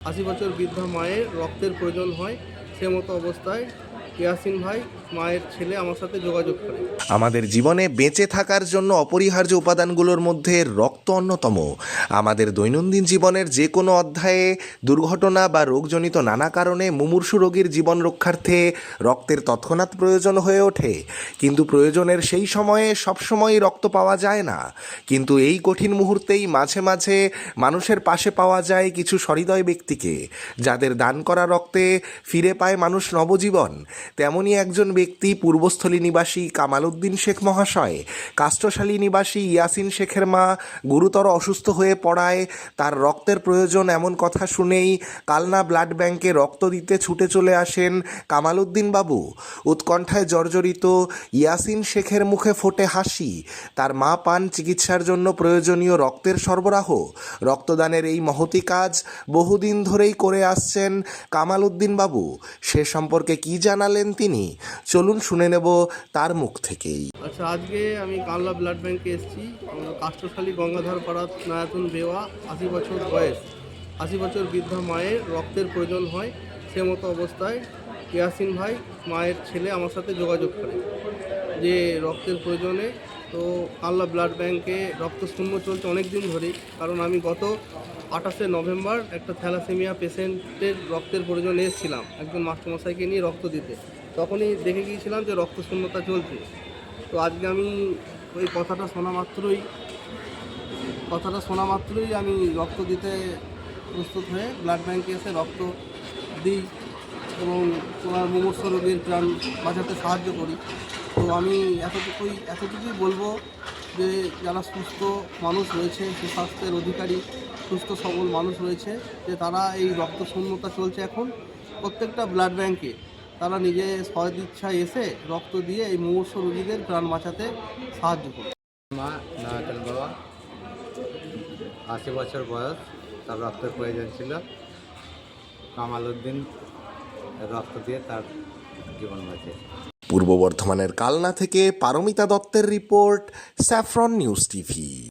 আশি বছর বৃদ্ধা মায়ের রক্তের প্রয়োজন হয় সে মতো অবস্থায় ইয়াসিন ভাই মায়ের ছেলে আমার সাথে যোগাযোগ করে। আমাদের জীবনে বেঁচে থাকার জন্য অপরিহার্য উপাদানগুলোর মধ্যে রক্ত অন্যতম। আমাদের দৈনন্দিন জীবনের যে কোনো অধ্যায়ে দুর্ঘটনা বা রোগজনিত নানা কারণে মুমূর্ষু রোগীর জীবন রক্ষার্থে রক্তের তৎক্ষণাৎ প্রয়োজন হয়ে ওঠে। কিন্তু প্রয়োজনের সেই সময়ে সবসময়ই রক্ত পাওয়া যায় না। কিন্তু এই কঠিন মুহূর্তেই মাঝে মাঝে মানুষের পাশে পাওয়া যায় কিছু সহৃদয় ব্যক্তিকে, যাদের দান করা রক্তে ফিরে পায় মানুষ নবজীবন। তেমনই একজন ব্যক্তি পূর্বস্থলী নিবাসী কামাল উদ্দিন শেখ মহাশয় কাষ্টশালী নিবাসী ইয়াসিন শেখের মা গুরুতর অসুস্থ হয়ে পড়ায়, তার রক্তের প্রয়োজন এমন কথা শুনেই কালনা ব্লাড ব্যাংকে রক্ত দিতে ছুটে চলে আসেন কামাল উদ্দিন বাবু। উৎকণ্ঠায় জর্জরিত ইয়াসিন শেখের মুখে ফোটে হাসি। তার মা পান চিকিৎসার জন্য প্রয়োজনীয় রক্তের সরবরাহ। রক্তদানের এই মহতি কাজ বহুদিন ধরেই করে আসছেন কামাল উদ্দিন বাবু। সে সম্পর্কে কি জানালেন তিনি? চলুন শুনে নেব তার মুখ থেকেই। আচ্ছা আজকে আমি কানলা ব্লাড ব্যাংকে এসেছি। কাষ্টশালী গঙ্গাধর পাড়া নয়াতুন বেওয়া, আশি বছর বয়স। আশি বছর বৃদ্ধা মায়ের রক্তের প্রয়োজন হয়, সে মতো অবস্থায় ইয়াসিন ভাই মায়ের ছেলে আমার সাথে যোগাযোগ করে যে রক্তের প্রয়োজনে। তো কানলা ব্লাড ব্যাংকে রক্ত শূন্য চলছে অনেক দিন ধরেই, কারণ আমি গত আঠাশে নভেম্বর একটা থ্যালাসেমিয়া পেশেন্টের রক্তের প্রয়োজনে এসেছিলাম, একজন মাস্টারমশাইকে নিয়ে রক্ত দিতে। তখনই দেখে গিয়েছিলাম যে রক্ত শূন্যতা চলছে। তো আজকে আমি ওই কথাটা শোনা মাত্রই, কথাটা শোনা মাত্রই আমি রক্ত দিতে প্রস্তুত হয়ে ব্লাড ব্যাংকে এসে রক্ত দিই এবং তোমার মুমূর্ষ রোগীর প্রাণ বাঁচাতে সাহায্য করি। তো আমি এতটুকুই এতটুকুই বলব যে যারা সুস্থ মানুষ রয়েছে সুস্বাস্থ্যের অধিকারী সুস্থ সবল মানুষ রয়েছে যে তারা এই রক্ত শূন্যতা চলছে এখন প্রত্যেকটা ব্লাড ব্যাংকে তারা নিজে সহজ ইচ্ছায় এসে রক্ত দিয়ে এই মুমূর্ষ রোগীদের প্রাণ বাঁচাতে সাহায্য করে মা নয়াতন বাবা আশি বছর বয়স তার রক্তের প্রয়োজন ছিল। কামাল উদ্দিন রক্ত দিয়ে তার জীবন বাঁচিয়েছে। পূর্ব বর্ধমানের কালনা থেকে পারমিতা দত্তের রিপোর্ট স্যাফরন নিউজ টিভি।